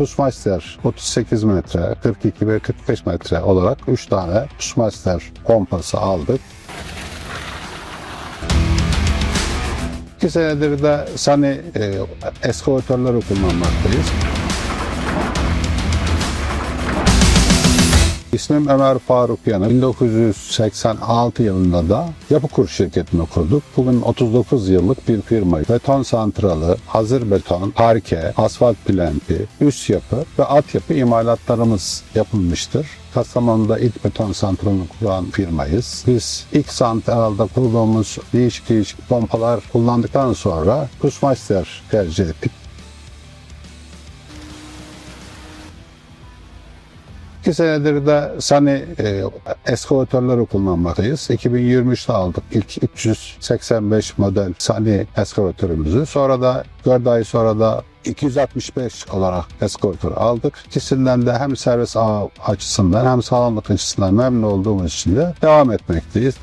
Pusmeister 38 metre, 42 ve 45 metre olarak 3 tane Pusmeister pompası aldık. İki senedir de Sani e, eskavatörleri kullanmaktayız. İsmim Ömer Faruk Yanık. 1986 yılında da Yapı Kur şirketini kurduk. Bugün 39 yıllık bir firmayı. Beton santralı, hazır beton, parke, asfalt plenti, üst yapı ve altyapı imalatlarımız yapılmıştır. Kastamonu'da ilk beton santralını kuran firmayız. Biz ilk santralda kurduğumuz değişik değişik pompalar kullandıktan sonra Kusmeister tercih ettik. İki senedir de Sani e, eskavatörleri kullanmaktayız. 2023'te aldık ilk 385 model Sani eskavatörümüzü. Sonra da 4 ay sonra da 265 olarak eskavatör aldık. İkisinden de hem servis açısından hem sağlamlık açısından memnun olduğumuz için de devam etmekteyiz.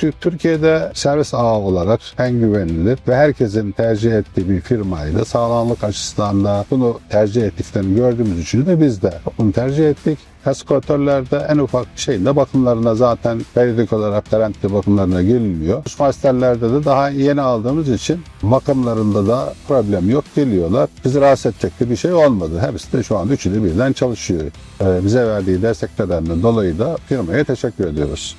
Tü- Türkiye'de servis ağı olarak en güvenilir ve herkesin tercih ettiği bir firmaydı. Sağlamlık açısından da bunu tercih ettiklerini gördüğümüz için de biz de bunu tercih ettik. Eskavatörlerde en ufak şeyinde bakımlarına zaten periyodik olarak garantili bakımlarına geliniyor. Masterlerde de daha yeni aldığımız için bakımlarında da problem yok geliyorlar. Bizi rahatsız edecek de bir şey olmadı. Hepsi de şu an üçü de birden çalışıyor. Ee, bize verdiği desteklerden dolayı da firmaya teşekkür ediyoruz.